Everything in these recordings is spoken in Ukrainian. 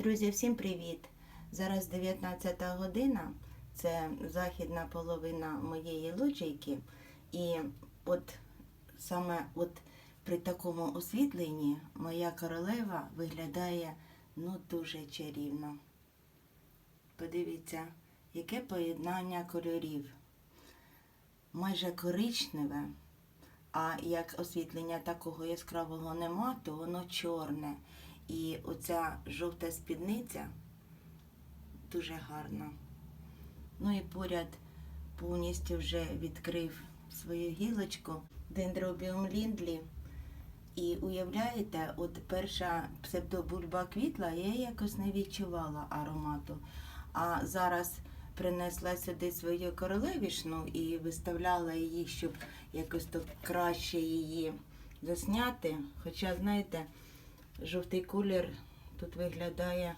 Друзі, всім привіт! Зараз 19 година, це західна половина моєї лоджійки. І от саме от при такому освітленні моя королева виглядає ну дуже чарівно. Подивіться, яке поєднання кольорів. Майже коричневе, а як освітлення такого яскравого нема, то воно чорне. І оця жовта спідниця дуже гарна. Ну і поряд повністю вже відкрив свою гілочку дендробіум ліндлі. І уявляєте, от перша псевдобульба квітла, я якось не відчувала аромату. А зараз принесла сюди свою королевішну і виставляла її, щоб якось то краще її засняти. Хоча, знаєте, жовтий колір тут виглядає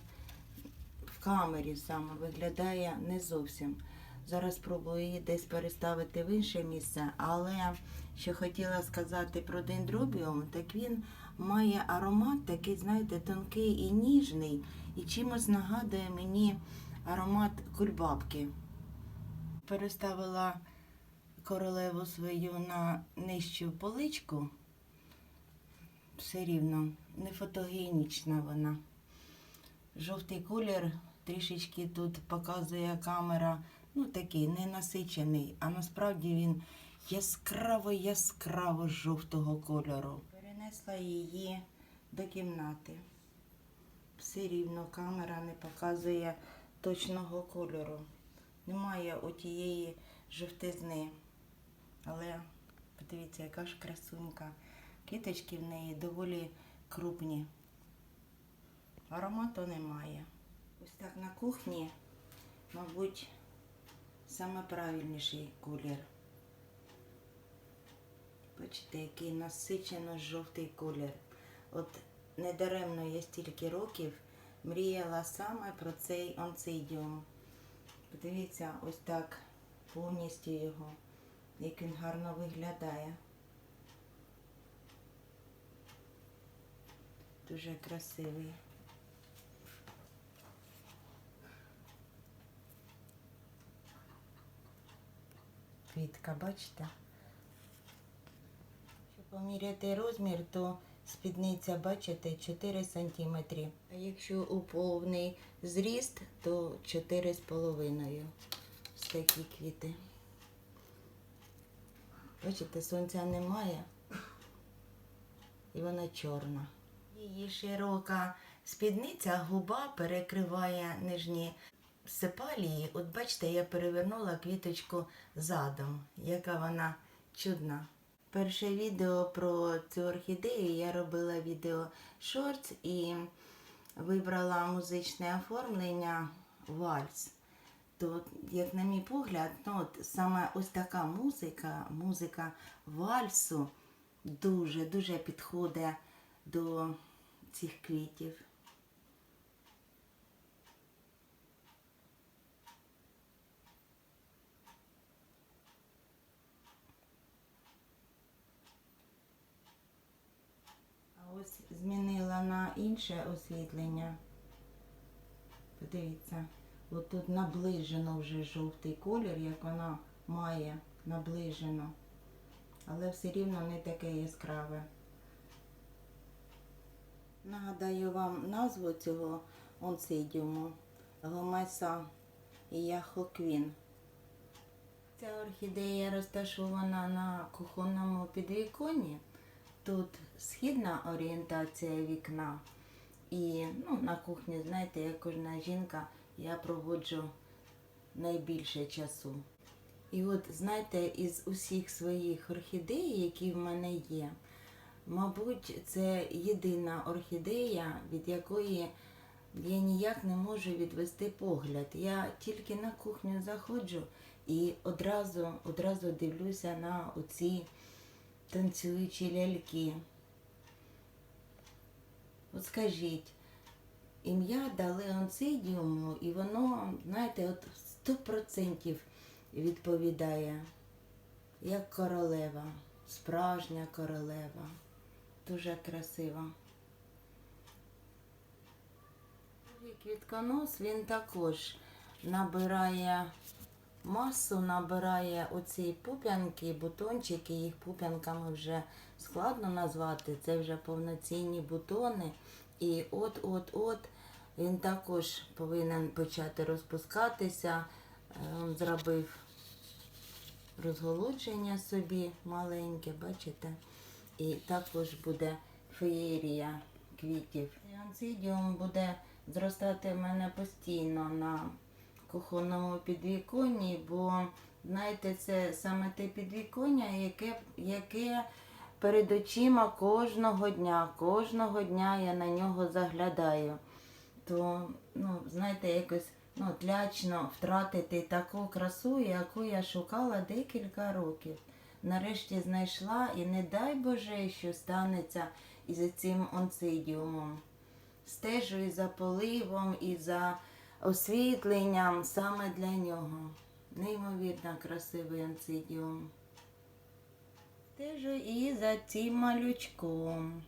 в камері саме, виглядає не зовсім. Зараз спробую її десь переставити в інше місце, але що хотіла сказати про дендробіум, так він має аромат такий, знаєте, тонкий і ніжний, і чимось нагадує мені аромат кульбабки. Переставила королеву свою на нижчу поличку все рівно не фотогенічна вона. Жовтий колір трішечки тут показує камера, ну такий ненасичений, а насправді він яскраво-яскраво жовтого кольору. Перенесла її до кімнати. Все рівно камера не показує точного кольору. Немає отієї жовтизни. Але подивіться, яка ж красунька. Квіточки в неї доволі крупні. Аромату немає. Ось так на кухні, мабуть, саме правильніший колір. Бачите, який насичено жовтий колір. От недаремно я стільки років мріяла саме про цей онцидіум. Подивіться, ось так повністю його, як він гарно виглядає. Дуже красивий. Квітка, бачите? Щоб поміряти розмір, то спідниця, бачите, 4 см. А якщо у повний зріст, то 4,5 Ось такі квіти. Бачите, сонця немає і вона чорна. Її широка спідниця, губа перекриває нижні сепалії. От бачите, я перевернула квіточку задом, яка вона чудна. Перше відео про цю орхідею я робила відео шортс і вибрала музичне оформлення вальс. То, як на мій погляд, ну, от саме ось така музика, музика вальсу дуже-дуже підходить до цих квітів. А ось змінила на інше освітлення. Подивіться, от тут наближено вже жовтий колір, як вона має наближено. Але все рівно не таке яскраве. Нагадаю вам назву цього онцидіуму Гомеса Яхоквін. Ця орхідея розташована на кухонному підвіконні. Тут східна орієнтація вікна. І ну, на кухні, знаєте, як кожна жінка, я проводжу найбільше часу. І от, знаєте, із усіх своїх орхідей, які в мене є, Мабуть, це єдина орхідея, від якої я ніяк не можу відвести погляд. Я тільки на кухню заходжу і одразу, одразу дивлюся на оці танцюючі ляльки. От скажіть, ім'я дали онцидіуму, і воно, знаєте, от 100% відповідає, як королева, справжня королева. Дуже красива. Квітконос він також набирає масу, набирає оці пуп'янки, бутончики, їх пуп'янками вже складно назвати. Це вже повноцінні бутони. І от-от-от він також повинен почати розпускатися. Е, зробив розголудження собі маленьке, бачите? І також буде феєрія квітів. Анцидіум буде зростати в мене постійно на кухонному підвіконні, бо знаєте, це саме те підвіконня, яке, яке перед очима кожного дня. Кожного дня я на нього заглядаю. То, ну, знаєте, якось ну, лячно втратити таку красу, яку я шукала декілька років. Нарешті знайшла і не дай Боже, що станеться із цим онцидіумом. Стежу і за поливом, і за освітленням саме для нього. Неймовірно красивий онцидіум. Стежу і за цим малючком.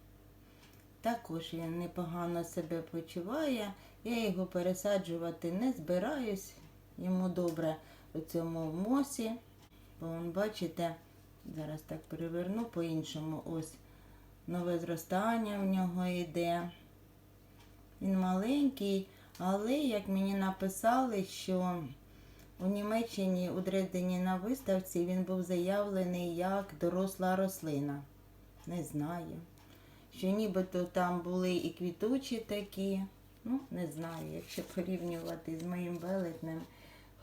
Також він непогано себе почуває. Я його пересаджувати не збираюсь. Йому добре у цьому мосі. Бо бачите, зараз так переверну по-іншому. Ось нове зростання в нього йде. Він маленький, але як мені написали, що у Німеччині у Дрездені на виставці він був заявлений як доросла рослина. Не знаю. Що нібито там були і квітучі такі. Ну, не знаю, якщо порівнювати з моїм велетнем.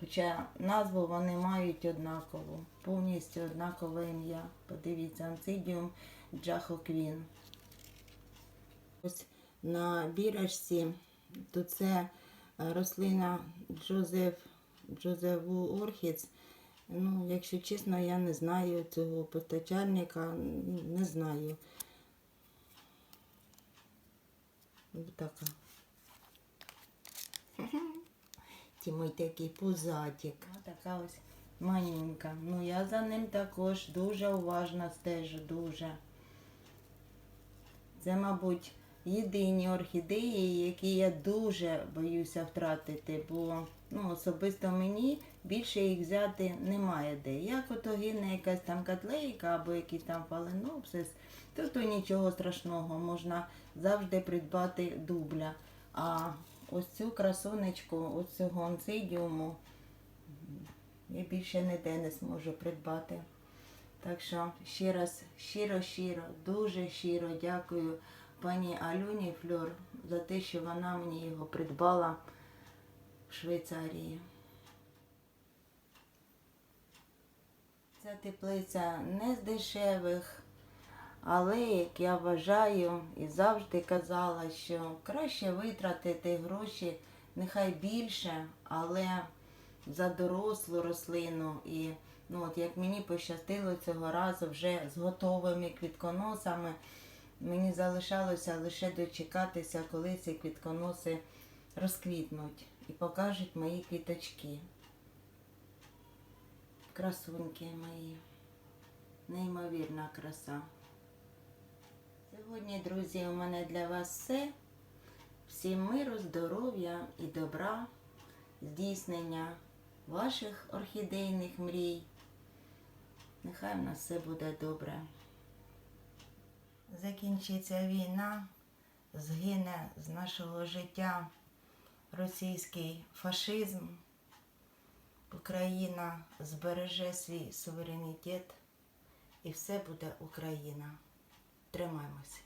Хоча назву вони мають однакову, повністю однакове ім'я. Подивіться, Анцидіум Джахоквін. Ось на бірочці, то це е, рослина Джозеф, Джозефу Орхіц. Ну, якщо чесно, я не знаю цього постачальника, не знаю. Така. Тімой такий пузатик. Така ось маленька. Ну я за ним також дуже уважно стежу, дуже. Це, мабуть, єдині орхідеї, які я дуже боюся втратити, бо ну, особисто мені більше їх взяти немає де. Як ото гине якась там котлейка або якийсь там фаленопсис, то то нічого страшного, можна завжди придбати дубля. А ось цю красунечку, ось цього онцидіуму, я більше ніде не зможу придбати. Так що ще раз щиро-щиро, дуже щиро дякую пані Альоні Фльор за те, що вона мені його придбала в Швейцарії. Ця теплиця не з дешевих, але, як я вважаю і завжди казала, що краще витратити гроші нехай більше, але за дорослу рослину. І ну, от як мені пощастило цього разу вже з готовими квітконосами, мені залишалося лише дочекатися, коли ці квітконоси розквітнуть і покажуть мої квіточки. Красунки мої. Неймовірна краса. Сьогодні, друзі, у мене для вас все. Всім миру, здоров'я і добра, здійснення ваших орхідейних мрій. Нехай в нас все буде добре. Закінчиться війна, згине з нашого життя російський фашизм. Україна збереже свій суверенітет і все буде Україна. Тримаємося.